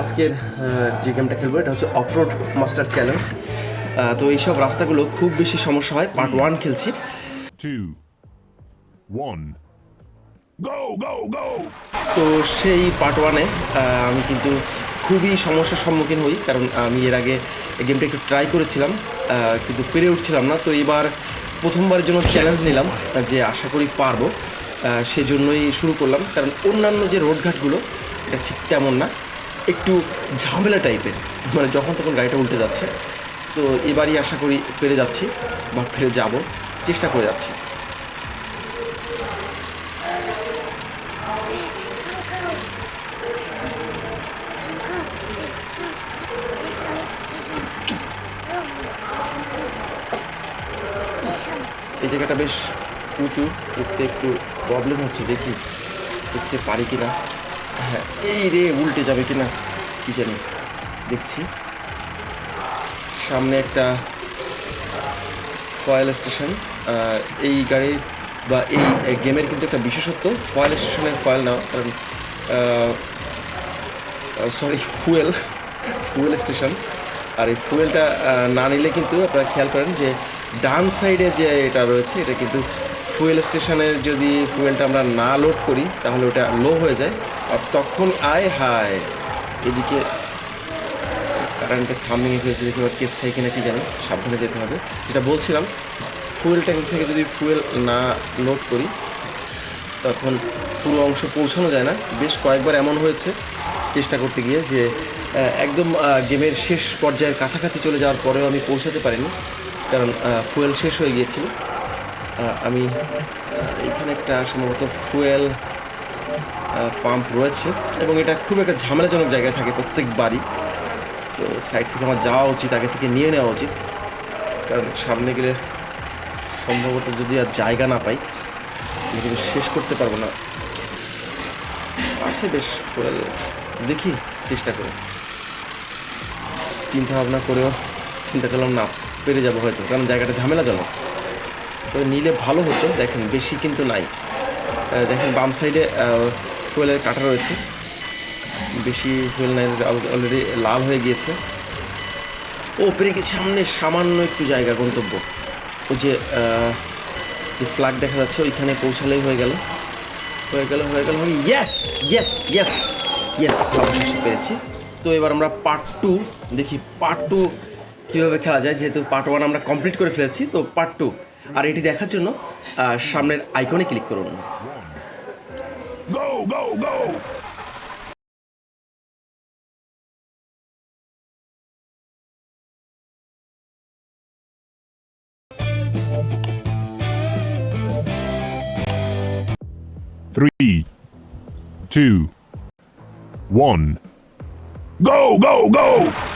আজকের যে গেমটা খেলব এটা হচ্ছে অফরোড মাস্টার চ্যালেঞ্জ তো এইসব রাস্তাগুলো খুব বেশি সমস্যা হয়। পার্ট ওয়ান খেলছি! তো সেই পার্ট ওয়ানে আমি কিন্তু খুবই সমস্যার সম্মুখীন হই কারণ আমি এর আগে এই গেমটা একটু ট্রাই করেছিলাম কিন্তু পেরে উঠছিলাম না। তো এবার প্রথমবারের জন্য চ্যালেঞ্জ নিলাম যে আশা করি পারব। সেজন্যই শুরু করলাম কারণ অন্যান্য যে রোডঘাটগুলো এটা ঠিক তেমন না। একটু ঝামেলা টাইপের মানে যখন তখন গাড়িটা উল্টে যাচ্ছে। তো এবারই আশা করি পেরে যাচ্ছি বা পেরে যাব। চেষ্টা করে যাচ্ছি। এই জায়গাটা বেশ উঁচু। উঠতে একটু প্রবলেম হচ্ছে, দেখি উঠতে পারি কি না হ্যাঁ এই রে, উল্টে যাবে কি না কি জানি। দেখছি। সামনে একটা, ফয়েল স্টেশন এই গাড়ির বা এই গেমের কিন্তু একটা বিশেষত্ব, ফয়েল স্টেশনের ফয়েল না, কারণ সরি ফুয়েল ফুয়েল স্টেশন। আর এই ফুয়েলটা না নিলে কিন্তু আপনারা খেয়াল করেন যে, ডান সাইডে যে এটা রয়েছে, এটা কিন্তু ফুয়েল স্টেশনে যদি ফুয়েলটা আমরা না লোড করি, তাহলে ওটা লো হয়ে যায়। আর তখন আয় হায়, এদিকে কারেন্টের থামিয়ে ফেলেছে দেখি আবার কেস খাই কিনা কি জানি, সাবধানে যেতে হবে। যেটা বলছিলাম ফুয়েল ট্যাঙ্ক থেকে যদি ফুয়েল না লোড করি, তখন পুরো অংশ পৌঁছানো যায় না। বেশ কয়েকবার এমন হয়েছে, চেষ্টা করতে গিয়ে যে একদম গেমের শেষ পর্যায়ের কাছাকাছি চলে যাওয়ার পরেও আমি পৌঁছাতে পারিনি, কারণ ফুয়েল শেষ হয়ে গিয়েছিল। আমি এখানে একটা সম্ভবত ফুয়েল পাম্প রয়েছে এবং এটা খুব একটা ঝামেলাজনক জায়গায় থাকে প্রত্যেক বাড়ি। তো সাইড থেকে আমার যাওয়া উচিত, আগে থেকে নিয়ে নেওয়া উচিত। কারণ সামনে গেলে সম্ভবত যদি আর জায়গা না পাই কিন্তু শেষ করতে পারব না। আছে বেশ ফুয়েল, দেখি, চেষ্টা করে। চিন্তা ভাবনা করেও চিন্তা করলাম না, পেরে যাব হয়তো, কারণ জায়গাটা ঝামেলাজনক। তো নিলে ভালো হতো। দেখেন, বেশি কিন্তু নাই। দেখেন, বাম সাইডে ফুয়েলের কাটা রয়েছে। বেশি ফুয়েল নাই অলরেডি লাল হয়ে গিয়েছে। ও, পেরে গেছে সামনে সামান্য একটু জায়গা গন্তব্য। ওই যে যে ফ্ল্যাগ দেখা যাচ্ছে, ওইখানে পৌঁছালেই হয়ে গেল। হয়ে গেল হয়ে গেল ইয়েস ইয়েস ইয়েস ইয়েস অবশেষে পেরেছি। তো এবার আমরা পার্ট টু দেখি পার্ট টু কীভাবে খেলা যায়। যেহেতু পার্ট ওয়ান আমরা কমপ্লিট করে ফেলেছি, তো পার্ট টু আর এটি দেখার জন্য সামনের আইকনে ক্লিক করুন! Three, two, one. Go, go, go!